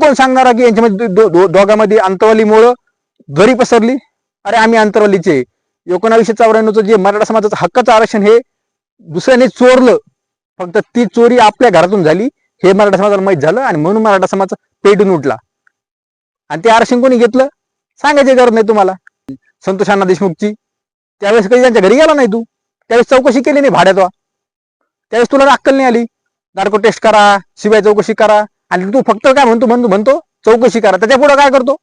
कोण सांगणार की यांच्यामध्ये दो- दो- दोघांमध्ये अंतरवालीमुळं घरी पसरली? अरे आम्ही अंतरवालीचे एकोणावीसशे चौऱ्याण्णवचं जे मराठा समाजाचं हक्काचं आरक्षण हे दुसऱ्याने चोरलं. फक्त ती चोरी आपल्या घरातून झाली. हे मराठा समाजाला माहीत झालं आणि म्हणून मराठा समाज पेटून उठला. आणि ते आरक्षण कोणी घेतलं? सांगायची गरज नाही तुम्हाला. संतोष अण्णा देशमुखची. त्यावेळेस कधी त्यांच्या घरी गेला नाही तू? त्यावेळेस चौकशी केली नाही भाड्यात त्यावेळेस तुला अक्कल नाही आली. नार्को टेस्ट करा शिवाय चौकशी करा. आणि तू फक्त काय म्हणतो म्हणतो म्हणतो चौकशी करा. त्याच्या पुढे काय करतो?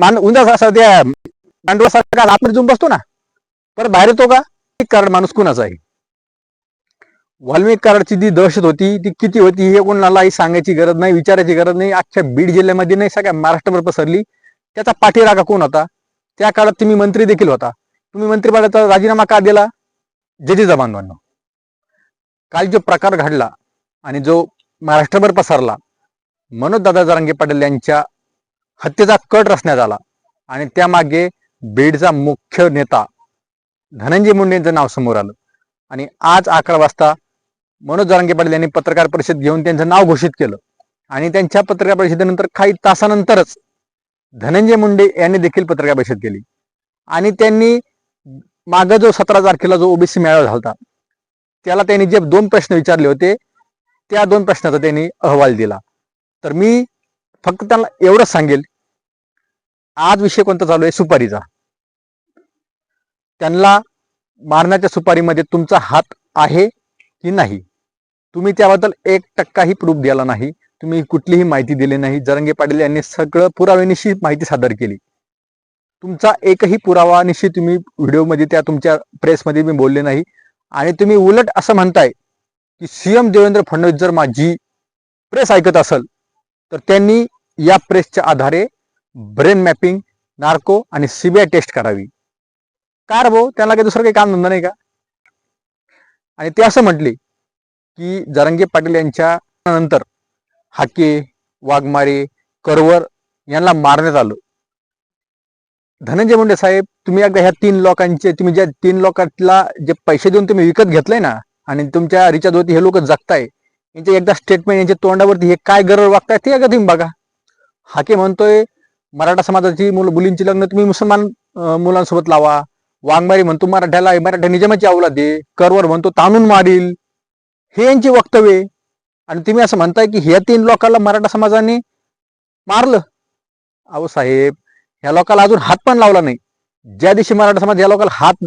मान उंदा त्या मांडवासारखा आतमध्ये जाऊन बसतो ना परत बाहेर येतो का? एक कारण माणूस कुणाचा आहे? वाल्मिक कराडची जी दहशत होती ती किती होती हे कोणालाही सांगायची गरज नाही विचारायची गरज नाही. अख्ख्या बीड जिल्ह्यामध्ये नाही सगळ्या महाराष्ट्रभर पसरली. त्याचा पाठीरागा कोण होता? त्या काळात तुम्ही मंत्री देखील होता. तुम्ही मंत्रिपदाचा राजीनामा का दिला? जजेचा बांधवांना. काल जो प्रकार घडला आणि जो महाराष्ट्रभर पसरला. मनोज दादा जरांगे पाटील यांच्या हत्येचा कट रचण्यात आला आणि त्यामागे बीडचा मुख्य नेता धनंजय मुंडे यांचं नाव समोर आलं. आणि आज अकरा वाजता मनोज जरांगे पाटील यांनी पत्रकार परिषद घेऊन त्यांचं नाव घोषित केलं. आणि त्यांच्या पत्रकार परिषदेनंतर काही तासानंतरच धनंजय मुंडे यांनी देखील पत्रकार परिषद केली. आणि त्यांनी मागं जो सतरा तारखेला जो ओबीसी मेळावा झाला होता, त्याला त्यांनी जे दोन प्रश्न विचारले होते त्या दोन प्रश्नाचा त्यांनी अहवाल दिला. तर मी फक्त त्यांना एवढंच सांगेल आज विषय कोणता चालू आहे? सुपारीचा. त्यांना मारण्याच्या सुपारीमध्ये तुमचा हात आहे की नाही? तुम्ही त्याबद्दल एक टक्काही प्रूफ दिला नाही. तुम्ही कुठलीही माहिती दिली नाही. जरंगे पाटील यांनी सगळं पुराव्यानिशी माहिती सादर केली. तुमचा एकही पुरावानिशी तुम्ही व्हिडिओमध्ये त्या तुमच्या प्रेसमध्ये मी बोलले नाही. आणि तुम्ही उलट असं म्हणताय की सीएम देवेंद्र फडणवीस जर माझी प्रेस ऐकत असेल तर त्यांनी या प्रेसच्या आधारे ब्रेन मॅपिंग नार्को आणि सीबीआय टेस्ट करावी. का भाऊ? त्यांना काही दुसरं काही काम धंदा नाही का? आणि ते असं म्हटले की जरंगे पाटील यांच्या नंतर हाके वाघमारे करवर यांना मारण्यात आलं. धनंजय मुंडे साहेब तुम्ही एकदा ह्या तीन लोकांचे तुम्ही ज्या तीन लोकांना जे पैसे देऊन तुम्ही विकत घेतलंय ना आणि तुमच्या रिचार्जवरती हे लोक जगताय. यांचे एकदा स्टेटमेंट यांच्या तोंडावरती हे काय गरज वागताय ते एकदा तुम्ही बघा. हाके म्हणतोय मराठा समाजाची मुलं मुलींची लग्न तुम्ही मुसलमान मुलांसोबत लावा. वाघमारी म्हणतो मराठ्याला मराठा निजामाची आवला दे. करवर म्हणतो ताणून मारील. हे यांची वक्तव्य आणि तुम्ही असं म्हणताय की ह्या तीन लोकांना मराठा समाजाने मारलं. अहो साहेब ह्या लोकांना अजून हात पण लावला नाही. ज्या दिवशी मराठा समाज या लोकांना हात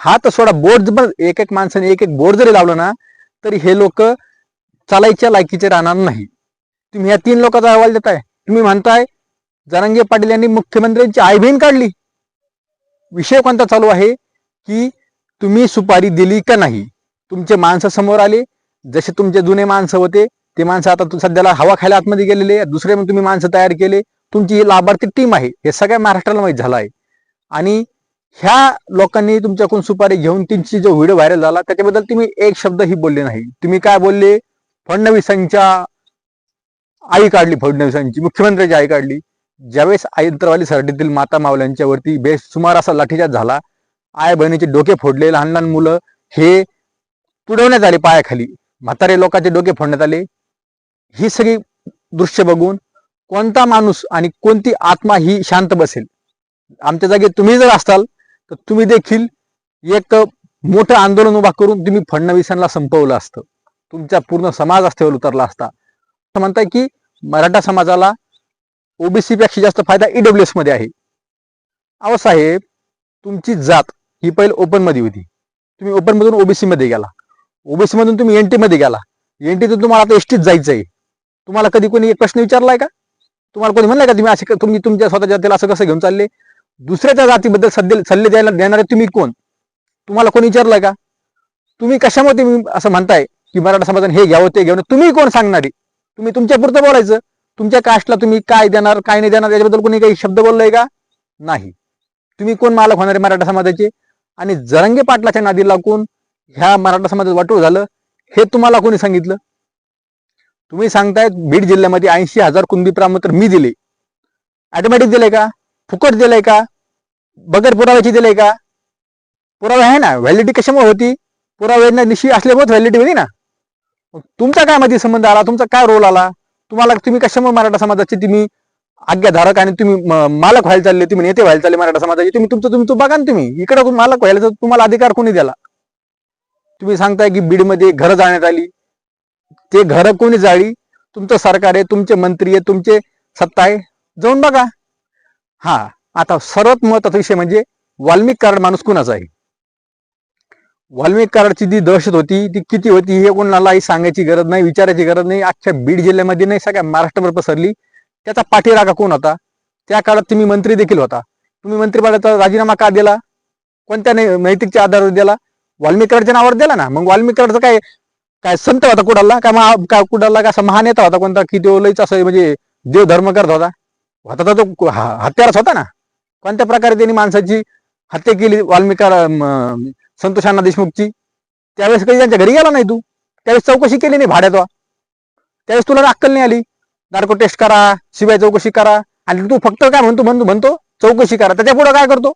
हा तर सोडा बोर्ड पण एक एक माणसाने एक एक बोर्ड जरी लावलं ना तरी हे लोक चालायच्या लायकीचे राहणार नाही. तुम्ही या तीन लोकांचा अहवाल देताय. तुम्ही म्हणताय जरांगे पाटील यांनी मुख्यमंत्र्यांची आई बहीण काढली. विषय कोणता चालू आहे? की तुम्ही सुपारी दिली का नाही? तुमचे माणसं समोर आले. जसे तुमचे जुने माणसं होते ते माणसं आता सध्याला हवा खायला आतमध्ये गेलेले दुसरे मग तुम्ही माणसं तयार केले. तुमची ही लाभार्थी टीम आहे. हे सगळ्या महाराष्ट्राला माहीत झालं आहे. आणि ह्या लोकांनी तुमच्याकडून सुपारी घेऊन त्यांची जो व्हिडिओ व्हायरल झाला त्याच्याबद्दल तुम्ही एक शब्दही बोलले नाही. तुम्ही काय बोलले? फडणवीसांच्या आई काढली फडणवीसांची मुख्यमंत्र्याची आई काढली. ज्यावेळेस आयंत्रवाली सरडीतील माता मावल्यांच्या वरती बेसुमार असा लाठीचार्ज झाला आय बहिणीचे डोके फोडले लहान लहान मुलं हे तुडवण्यात आले पायाखाली. म्हातारे लोकांचे डोके फोडण्यात आले. ही सगळी दृश्य बघून कोणता माणूस आणि कोणती आत्मा ही शांत बसेल? आमच्या जागी तुम्ही जर असाल तर तुम्ही देखील एक मोठं आंदोलन उभा करून तुम्ही फडणवीसांना संपवलं असतं. तुमचा पूर्ण समाज रस्त्यावर उतरला असता. असं म्हणताय की मराठा समाजाला ओबीसी पेक्षा जास्त फायदा ईडब्ल्यूएसमध्ये आहे. अहो साहेब तुमची जात ही पहिले ओपनमध्ये होती. तुम्ही ओपन मधून ओबीसी मध्ये गेला. ओबीसी मधून तुम्ही एनटी मध्ये गेला. एनटीतून तुम्हाला आता एसटीत आहे तुम्हाला कधी कोणी एक प्रश्न विचारलाय का? तुम्हाला कोणी म्हणलंय का तुम्ही असे तुम्ही तुमच्या स्वतःच्या जातीला असं कसं घेऊन चालले? दुसऱ्याच्या जातीबद्दल सल्ले सल्ले द्यायला देणारे तुम्ही कोण? तुम्हाला कोणी विचारलंय का? तुम्ही कशामध्ये असं म्हणताय की मराठा समाजाने हे घ्यावं ते घ्यावं? तुम्ही कोण सांगणारी? तुम्ही तुमच्या पुरतं बोलायचं. तुमच्या कास्टला तुम्ही काय देणार काय नाही देणार याच्याबद्दल कोणी काही शब्द बोललाय का? नाही. तुम्ही कोण मालक होणार आहे मराठा समाजाचे? आणि जरंगे पाटलाच्या नादी लागून ह्या मराठा समाजात वाटूळ झालं हे तुम्हाला कोणी सांगितलं? तुम्ही सांगतायत बीड जिल्ह्यामध्ये ऐंशी हजार कुंदी तर मी दिले. ऑटोमॅटिक दिले का? फुकट दिलंय का? बगर पुराव्याची दिलंय का? पुरावा आहे ना? व्हॅलिडिटी कशामुळे होती? पुराव्यांना निशी असल्यामुळेच व्हॅलिडिटी होती ना? मग तुमचा काय मध्ये संबंध आला? तुमचा काय रोल आला? तुम्हाला तुम्ही कशामुळे मराठा समाजाचे तुम्ही आज्ञाधारक आणि तुम्ही म- मालक व्हायला चालले? तुम्ही नेते व्हायला चालले मराठा समाजाचे? तुम्ही तुमचं तुम्ही तो बघा ना तुम्ही. इकडे मालक व्हायला तर तुम्हाला अधिकार कोणी दिला? तुम्ही सांगताय की बीडमध्ये घरं जाण्यात आली. ते घरं कोणी जाळी? तुमचं सरकार आहे तुमचे मंत्री आहे तुमचे सत्ता आहे. जाऊन बघा. हा आता सर्वात महत्त्वाचा विषय म्हणजे वाल्मिक कराड माणूस कुणाचा आहे? वाल्मिक कराडची जी दहशत होती ती किती होती हे कोणालाही सांगायची गरज नाही विचारायची गरज नाही. अख्ख्या बीड जिल्ह्यामध्ये नाही सगळ्या महाराष्ट्रभर पसरली. त्याचा पाठीरागा कोण होता? त्या काळात तुम्ही मंत्री देखील होता. तुम्ही मंत्रिपदाचा राजीनामा का दिला? कोणत्या नैतिकच्या आधारावर दिला? वाल्मिकराडच्या नावावर दिला ना? मग वाल्मिक काय काय संत होता कुडाला का महा का कुडाला का असा महानेता होता कोणता किती लईच असं म्हणजे देव धर्म करत होता? होता तो हत्यारच होता ना. कोणत्या प्रकारे त्यांनी माणसाची हत्या केली वाल्मिका संतोषांना देशमुखची? त्यावेळेस कधी त्यांच्या घरी गेला नाही तू? त्यावेळेस चौकशी केली नाही भाड्यात त्यावेळेस तुला अक्कल नाही आली? नार्को टेस्ट करा शिवाय चौकशी करा. आणि तू फक्त काय म्हणतो म्हणतो म्हणतो चौकशी करा. त्याच्या पुढे काय करतो?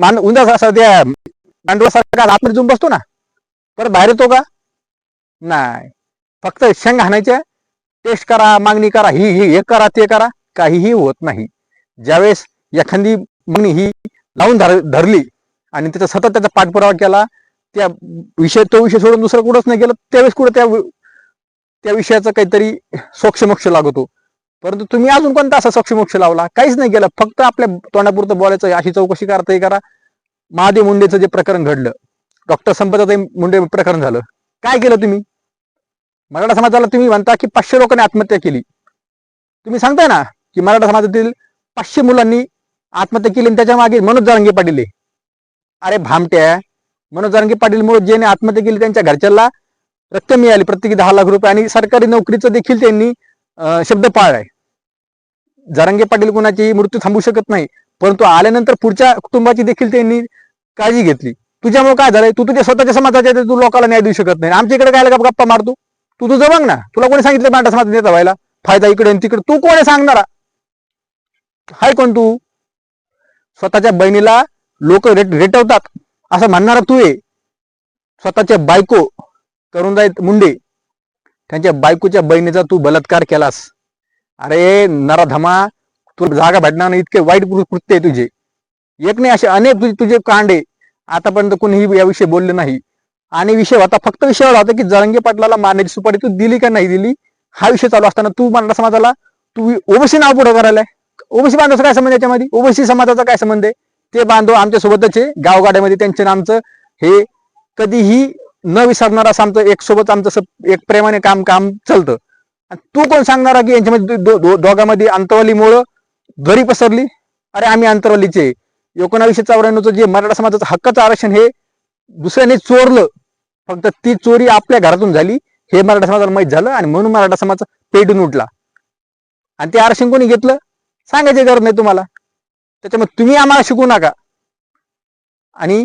मान उंदा असं त्या मांडवासारखा आतमध्ये जाऊन बसतो ना? परत बाहेर येतो का? नाही. फक्त शेंग हाणायच्या. टेस्ट करा मागणी करा ही ही हे करा ते करा. काहीही होत नाही. ज्यावेळेस एखादी मागणी ही लावून धर धरली आणि त्याचा सतत त्याचा पाठपुरावा केला त्या विषय तो विषय सोडून दुसरं कुठंच नाही गेलं त्यावेळेस कुठं त्या त्या विषयाचा काहीतरी सोक्षमोक्ष लागतो. परंतु तुम्ही अजून कोणता असा सोक्षमोक्ष लावला? काहीच नाही केलं. फक्त आपल्या तोंडापुरतं बोलायचं अशी चौकशी करता हे करा. महादेव मुंडेचं जे प्रकरण घडलं डॉक्टर संपदाताई मुंडे प्रकरण झालं. काय केलं तुम्ही? मराठा समाजाला तुम्ही म्हणता की पाचशे लोकांनी आत्महत्या केली. तुम्ही सांगताय ना? की मराठा समाजातील पाचशे मुलांनी आत्महत्या केली आणि त्याच्यामागे मनोज जारंगे पाटील आहे. अरे भामट्या मनोज जारंगे पाटील मुळे ज्याने आत्महत्या केली त्यांच्या घरच्याला रक्कम मिळाली प्रत्येकी दहा लाख रुपये. आणि सरकारी नोकरीचं देखील त्यांनी शब्द पाळलाय. जारंगे पाटील कुणाची मृत्यू थांबू शकत नाही परंतु आल्यानंतर पुढच्या कुटुंबाची देखील त्यांनी काळजी घेतली. तुझ्यामुळे काय झालंय? तू तुझ्या स्वतःच्या समाजाच्या आहे, तू लोकांना न्याय देऊ शकत नाही. आमच्या इकडे काय गप्पा मारतो तू? तुझं बघ ना. तुला कोणी सांगितलं मराठा समाज नेता व्हायला? फायदा इकडे तिकडे. तू कोणी सांगणारा? हाय कोण तू स्वतःच्या बहिणीला लोक रेटवतात असं म्हणणार तू आहे स्वतःच्या बायको करुणदाई मुंडे. त्यांच्या बायकोच्या बहिणीचा तू बलात्कार केलास. अरे नराधमा तुला जागा भेटणार नाही इतके वाईट कृत्य आहे तुझे. एक नाही असे अनेक तुझे तुझे कांडे. आतापर्यंत कोणीही याविषयी बोलले नाही. आणि विषय होता फक्त विषय होता की जळंगे पाटलाला मारण्याची सुपारी तू दिली का नाही दिली? हा विषय चालू असताना तू मराठा समाजाला? तू ओबीसी नाव पुढे करायलाय. ओबीसी बांधवाचा काय संबंध याच्यामध्ये? ओबीसी समाजाचा काय संबंध आहे? ते बांधव आमच्या सोबतच आहे. गावगाड्यामध्ये त्यांचे आमचं हे कधीही न विसरणार असं आमचं एक सोबत आमचं एक प्रेमाने काम काम चालतं. आणि तू कोण सांगणार की यांच्यामध्ये दोघांमध्ये अंतवालीमुळं घरी पसरली? अरे आम्ही अंतरवालीचे एकोणावीसशे चौऱ्याण्णवचं जे मराठा समाजाचं हक्काचं आरक्षण हे दुसऱ्याने चोरलं. फक्त ती चोरी आपल्या घरातून झाली. हे मराठा समाजाला माहीत झालं आणि म्हणून मराठा समाज पेटून उठला. आणि ते आरक्षण कोणी घेतलं? सांगायची गरज नाही तुम्हाला. त्याच्यामुळे तुम्ही आम्हाला शिकू नका. आणि